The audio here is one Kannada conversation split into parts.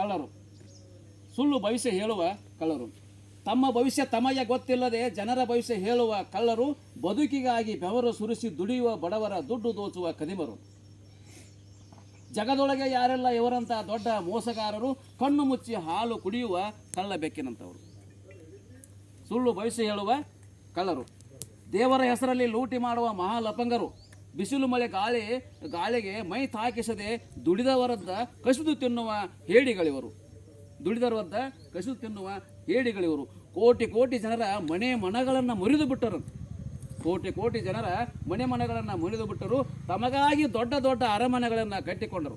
ಕಳ್ಳರು. ಸುಳ್ಳು ಭವಿಷ್ಯ ಹೇಳುವ ಕಳ್ಳರು. ತಮ್ಮ ಭವಿಷ್ಯ ತಮಗೆ ಗೊತ್ತಿಲ್ಲದೆ ಜನರ ಭವಿಷ್ಯ ಹೇಳುವ ಕಳ್ಳರು, ಬದುಕಿಗಾಗಿ ಬೆವರು ಸುರಿಸಿ ದುಡಿಯುವ ಬಡವರ ದುಡ್ಡು ದೋಚುವ ಕದಿಮರು. ಜಗದೊಳಗೆ ಯಾರೆಲ್ಲ ಇವರಂಥ ದೊಡ್ಡ ಮೋಸಗಾರರು, ಕಣ್ಣು ಮುಚ್ಚಿ ಹಾಲು ಕುಡಿಯುವ ಕಳ್ಳ ಬೆಕ್ಕಿನಂಥವರು ಸುಳ್ಳು ಭವಿಷ್ಯ ಹೇಳುವ ಕಳ್ಳರು. ದೇವರ ಹೆಸರಲ್ಲಿ ಲೂಟಿ ಮಾಡುವ ಮಹಾಲಪಂಗರು. ಬಿಸಿಲು ಮಳೆ ಗಾಳಿ, ಗಾಳಿಗೆ ಮೈ ತಾಕಿಸದೆ ದುಡಿದವರದ್ದ ಕಸಿದು ತಿನ್ನುವ ಹೇಡಿಗಳಿವರು. ದುಡಿದವರದ್ದ ಕಸಿದು ತಿನ್ನುವ ಹೇಡಿಗಳಿವರು. ಕೋಟಿ ಕೋಟಿ ಜನರ ಮನೆ ಮನಗಳನ್ನು ಮುರಿದು ಬಿಟ್ಟರು. ಕೋಟಿ ಕೋಟಿ ಜನರ ಮನೆ ಮನಗಳನ್ನು ಮುರಿದು ಬಿಟ್ಟರು. ತಮಗಾಗಿ ದೊಡ್ಡ ದೊಡ್ಡ ಅರಮನೆಗಳನ್ನು ಕಟ್ಟಿಕೊಂಡರು.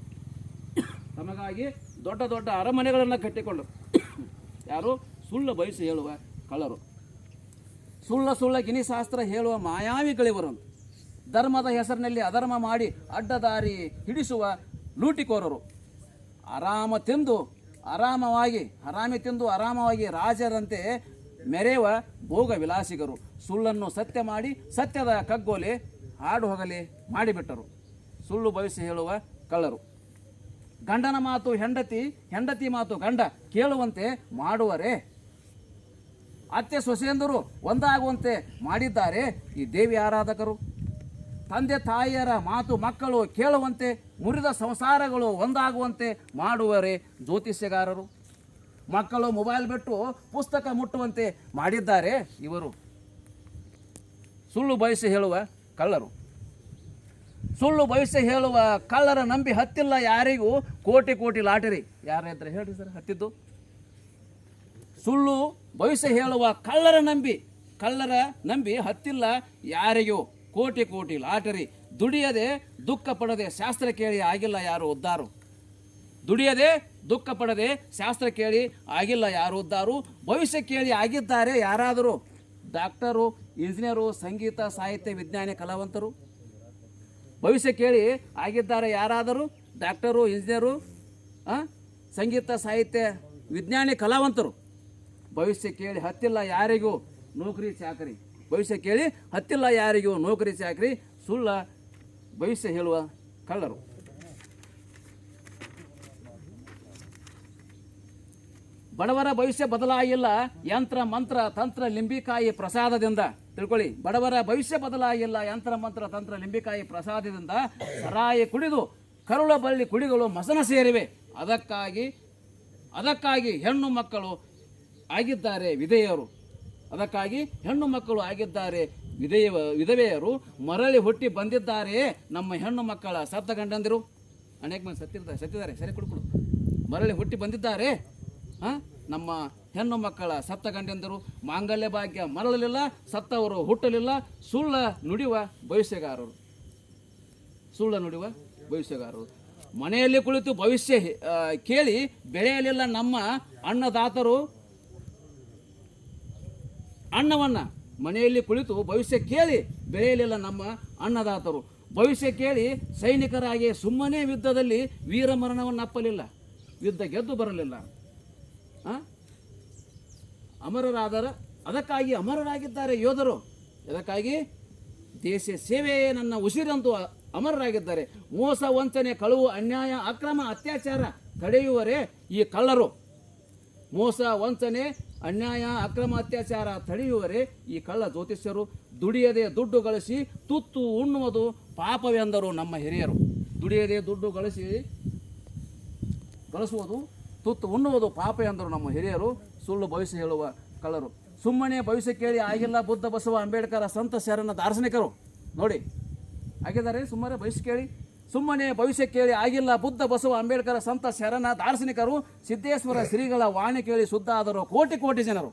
ತಮಗಾಗಿ ದೊಡ್ಡ ದೊಡ್ಡ ಅರಮನೆಗಳನ್ನು ಕಟ್ಟಿಕೊಂಡರು. ಯಾರು? ಸುಳ್ಳು ಬಯಸಿ ಹೇಳುವ ಕಳ್ಳರು. ಸುಳ್ಳ ಸುಳ್ಳ ಗಿನಿಶಾಸ್ತ್ರ ಹೇಳುವ ಮಾಯಾವಿಗಳಿವರು ಧರ್ಮದ ಹೆಸರಿನಲ್ಲಿ ಅಧರ್ಮ ಮಾಡಿ ಅಡ್ಡದಾರಿ ಹಿಡಿಸುವ ಲೂಟಿಕೋರರು. ಆರಾಮ ತಿಂದು ಆರಾಮವಾಗಿ, ಆರಾಮಿ ತಿಂದು ಆರಾಮವಾಗಿ ರಾಜರಂತೆ ಮೆರೆಯುವ ಭೋಗ ವಿಲಾಸಿಗರು ಸುಳ್ಳನ್ನು ಸತ್ಯ ಮಾಡಿ ಸತ್ಯದ ಕಗ್ಗೋಲೆ ಹಾಡು ಹೋಗಲಿ ಮಾಡಿಬಿಟ್ಟರು. ಸುಳ್ಳು ಭವಿಷ್ಯ ಹೇಳುವ ಕಳ್ಳರು. ಗಂಡನ ಮಾತು ಹೆಂಡತಿ ಹೆಂಡತಿ ಮಾತು ಗಂಡ ಕೇಳುವಂತೆ ಮಾಡುವರೆ? ಅತ್ತೆ ಸೊಸೆಯಂದರು ಒಂದಾಗುವಂತೆ ಮಾಡಿದ್ದಾರೆ ಈ ದೇವಿ ಆರಾಧಕರು. ತಂದೆ ತಾಯಿಯರ ಮಾತು ಮಕ್ಕಳು ಕೇಳುವಂತೆ, ಮುರಿದ ಸಂಸಾರಗಳು ಒಂದಾಗುವಂತೆ ಮಾಡುವರೇ ಜ್ಯೋತಿಷ್ಯಗಾರರು. ಮಕ್ಕಳು ಮೊಬೈಲ್ ಬಿಟ್ಟು ಪುಸ್ತಕ ಮುಟ್ಟುವಂತೆ ಮಾಡಿದ್ದಾರೆ ಇವರು. ಸುಳ್ಳು ಬಯಸಿ ಹೇಳುವ ಕಳ್ಳರು. ಸುಳ್ಳು ಭವಿಷ್ಯ ಹೇಳುವ ಕಳ್ಳರ ನಂಬಿ ಹತ್ತಿಲ್ಲ ಯಾರಿಗೂ ಕೋಟಿ ಕೋಟಿ ಲಾಟರಿ. ಯಾರಿದ್ರೆ ಹೇಳಿ ಸರ್, ಹತ್ತಿದ್ದು. ಸುಳ್ಳು ಭವಿಷ್ಯ ಹೇಳುವ ಕಳ್ಳರ ನಂಬಿ ಕಳ್ಳರ ನಂಬಿ ಹತ್ತಿಲ್ಲ ಯಾರಿಗೂ. ಕೋಟಿ ಕೋಟಿ ಲಾಟರಿ. ದುಡಿಯದೆ ದುಃಖ ಪಡದೆ ಶಾಸ್ತ್ರ ಕೇಳಿ ಆಗಿಲ್ಲ ಯಾರು ಉದ್ದಾರು? ದುಡಿಯದೆ ದುಃಖ ಪಡದೆ ಶಾಸ್ತ್ರ ಕೇಳಿ ಆಗಿಲ್ಲ ಯಾರು ಉದ್ದಾರು? ಭವಿಷ್ಯ ಕೇಳಿ ಆಗಿದ್ದಾರೆ ಯಾರಾದರೂ? ಡಾಕ್ಟರು, ಇಂಜಿನಿಯರು, ಸಂಗೀತ, ಸಾಹಿತ್ಯ, ವಿಜ್ಞಾನಿ, ಕಲಾವಂತರು? ಭವಿಷ್ಯ ಕೇಳಿ ಆಗಿದ್ದಾರೆ ಯಾರಾದರೂ? Doctor, engineer? ಸಂಗೀತ, ಸಾಹಿತ್ಯ, ವಿಜ್ಞಾನಿ, ಕಲಾವಂತರು? ಭವಿಷ್ಯ ಕೇಳಿ ಹತ್ತಿಲ್ಲ ಯಾರಿಗೂ? ನೌಕರಿ, ಚಾಕರಿ. ಭವಿಷ್ಯ ಕೇಳಿ, ಹತ್ತಿಲ್ಲ ಯಾರಿಗೂ, ನೌಕರಿ ಸಾಕ್ರಿ, ಸುಳ್ಳ ಭವಿಷ್ಯ ಹೇಳುವ ಕಳ್ಳರು. ಬಡವರ ಭವಿಷ್ಯ ಬದಲಾಗಿಲ್ಲ ಯಂತ್ರ, ಮಂತ್ರ, ತಂತ್ರ, ಲಿಂಬಿಕಾಯಿ ಪ್ರಸಾದದಿಂದ. ತಿಳ್ಕೊಳ್ಳಿ, ಬಡವರ ಭವಿಷ್ಯ ಬದಲಾಗಿಲ್ಲ ಯಂತ್ರ, ಮಂತ್ರ, ತಂತ್ರ, ಲಿಂಬಿಕಾಯಿ ಪ್ರಸಾದದಿಂದ ಸರಾಯಿ ಕುಡಿದು ಕರುಳ ಬಳ್ಳಿ ಕುಡಿಗಳು ಮಸನ ಸೇರಿವೆ. ಅದಕ್ಕಾಗಿ ಅದಕ್ಕಾಗಿ ಹೆಣ್ಣು ಮಕ್ಕಳು ಆಗಿದ್ದಾರೆ ವಿಧೇಯರು. ಅದಕ್ಕಾಗಿ ಹೆಣ್ಣು ಮಕ್ಕಳು ಆಗಿದ್ದಾರೆ. ವಿಧೇಯ, ವಿಧವೆಯರು ಮರಳಿ ಹುಟ್ಟಿ ಬಂದಿದ್ದಾರೆ. ನಮ್ಮ ಹೆಣ್ಣು ಮಕ್ಕಳ ಸತ್ತ ಗಂಡಂದಿರು ಅನೇಕ ಮಂದಿ ಸತ್ತಿರ್ತಾರೆ, ಸತ್ತಿದ್ದಾರೆ. ಸರಿ ಕುಡ್ಕೊಡು ಕೊಡು. ಮರಳಿ ಹುಟ್ಟಿ ಬಂದಿದ್ದಾರೆ. ಹಾಂ? ನಮ್ಮ ಹೆಣ್ಣು ಮಕ್ಕಳ ಸತ್ತ ಗಂಡಂದಿರು ಮಾಂಗಲ್ಯ ಭಾಗ್ಯ ಮರಳಲಿಲ್ಲ, ಸತ್ತವರು ಹುಟ್ಟಲಿಲ್ಲ. ಸುಳ್ಳ ನುಡಿಯುವ ಭವಿಷ್ಯಗಾರರು. ಸುಳ್ಳ ನುಡಿಯುವ ಭವಿಷ್ಯಗಾರರು. ಮನೆಯಲ್ಲಿ ಕುಳಿತು ಭವಿಷ್ಯ ಕೇಳಿ, ಬೆಳೆಯಲಿಲ್ಲ ನಮ್ಮ ಅನ್ನದಾತರು ಅನ್ನವನ್ನ ಮನೆಯಲ್ಲಿ ಕುಳಿತು ಭವಿಷ್ಯ ಕೇಳಿ ಬೆಳೆಯಲಿಲ್ಲ ನಮ್ಮ ಅನ್ನದಾತರು. ಭವಿಷ್ಯ ಕೇಳಿ ಸೈನಿಕರಾಗಿ ಸುಮ್ಮನೆ ಯುದ್ಧದಲ್ಲಿ ವೀರ ಮರಣವನ್ನು ಅಪ್ಪಲಿಲ್ಲ. ಯುದ್ಧ ಗೆದ್ದು ಬರಲಿಲ್ಲ? ಅಮರರಾದರ, ಅದಕ್ಕಾಗಿ ಅಮರರಾಗಿದ್ದಾರೆ ಯೋಧರು. ಅದಕ್ಕಾಗಿ ದೇಶ ಸೇವೆಯೇ ನನ್ನ ಉಸಿರಂತೂ ಅಮರರಾಗಿದ್ದಾರೆ. ಮೋಸ, ವಂಚನೆ, ಕಳುವು, ಅನ್ಯಾಯ, ಅಕ್ರಮ, ಅತ್ಯಾಚಾರ ತಡೆಯುವರೇ ಈ ಕಳ್ಳರು. ಮೋಸ, ವಂಚನೆ ಅನ್ಯಾಯ, ಅಕ್ರಮ ಅತ್ಯಾಚಾರ ತಡೆಯುವರೇ ಈ ಕಳ್ಳ ಜ್ಯೋತಿಷ್ಯರು ದುಡಿಯದೆ ದುಡ್ಡು ಗಳಿಸಿ ತುತ್ತು ಉಣ್ಣುವುದು ಪಾಪವೆಂದರು ನಮ್ಮ ಹಿರಿಯರು. ದುಡಿಯದೆ ದುಡ್ಡು ಗಳಿಸಿ ಗಳಿಸುವುದು, ತುತ್ತು ಉಣ್ಣುವುದು ಪಾಪ ಎಂದರು ನಮ್ಮ ಹಿರಿಯರು, ಸುಳ್ಳು ಭವಿಷ್ಯ ಹೇಳುವ ಕಳ್ಳರು. ಸುಮ್ಮನೆ ಭವಿಷ್ಯ ಕೇಳಿ ಆಗಿಲ್ಲ ಬುದ್ಧ ಬಸವ ಅಂಬೇಡ್ಕರ ಸಂತ ಶರಣ ದಾರ್ಶನಿಕರು. ನೋಡಿ, ಹಾಗಿದ್ದಾರೆ ಸುಮ್ಮನೆ ಭವಿಷ್ಯ ಕೇಳಿ ಸುಮ್ಮನೆ ಭವಿಷ್ಯ ಕೇಳಿ ಆಗಿಲ್ಲ, ಬುದ್ಧ ಬಸವ ಅಂಬೇಡ್ಕರ್ ಸಂತ ಶರಣ ದಾರ್ಶನಿಕರು ಸಿದ್ದೇಶ್ವರ ಶ್ರೀಗಳ ವಾಣಿ ಕೇಳಿ ಶುದ್ಧ ಆದರು ಕೋಟಿ ಕೋಟಿ ಜನರು.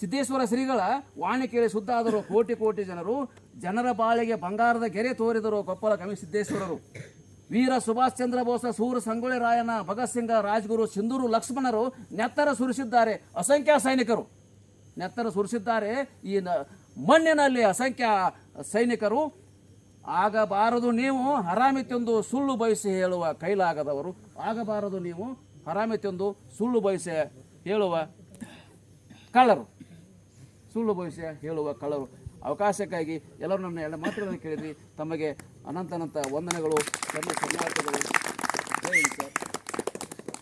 ಸಿದ್ದೇಶ್ವರ ಶ್ರೀಗಳ ವಾಣಿ ಕೇಳಿ ಶುದ್ಧ ಆದರು ಕೋಟಿ ಕೋಟಿ ಜನರು, ಜನರ ಬಾಳಿಗೆ ಬಂಗಾರದ ಗೆರೆ ತೋರಿದರು ಕೊಪ್ಪಳ ಕವಿ ಸಿದ್ದೇಶ್ವರರು. ವೀರ ಸುಭಾಷ್ ಚಂದ್ರ ಬೋಸ, ಸೂರ ಸಂಗೊಳ್ಳಿ ರಾಯನ ಭಗತ್ ಸಿಂಗ, ರಾಜ್ಗುರು, ಸಿಂಧೂರು, ಲಕ್ಷ್ಮಣರು ನೆತ್ತರ ಸುರಿಸಿದ್ದಾರೆ ಅಸಂಖ್ಯ ಸೈನಿಕರು. ನೆತ್ತರ ಸುರಿಸಿದ್ದಾರೆ ಈ ಮಣ್ಣಿನಲ್ಲಿ ಅಸಂಖ್ಯ ಸೈನಿಕರು. ಆಗಬಾರದು ನೀವು ಹರಾಮಿ ತಿಂದು ಸುಳ್ಳು ಬಯಸಿ ಹೇಳುವ ಕೈಲಾಗದವರು, ಆಗಬಾರದು ನೀವು ಹರಾಮಿ ತಿಂದು ಸುಳ್ಳು ಬಯಸಿ ಹೇಳುವ ಕಳ್ಳರು. ಸುಳ್ಳು ಬಯಸಿ ಹೇಳುವ ಕಳ್ಳರು. ಅವಕಾಶಕ್ಕಾಗಿ ಎಲ್ಲರೂ ನನ್ನ ಎರಡು ಮಾತುಗಳನ್ನು ಕೇಳಿದ್ರಿ. ತಮಗೆ ಅನಂತ ಅನಂತ ವಂದನೆಗಳು. ಧನ್ಯ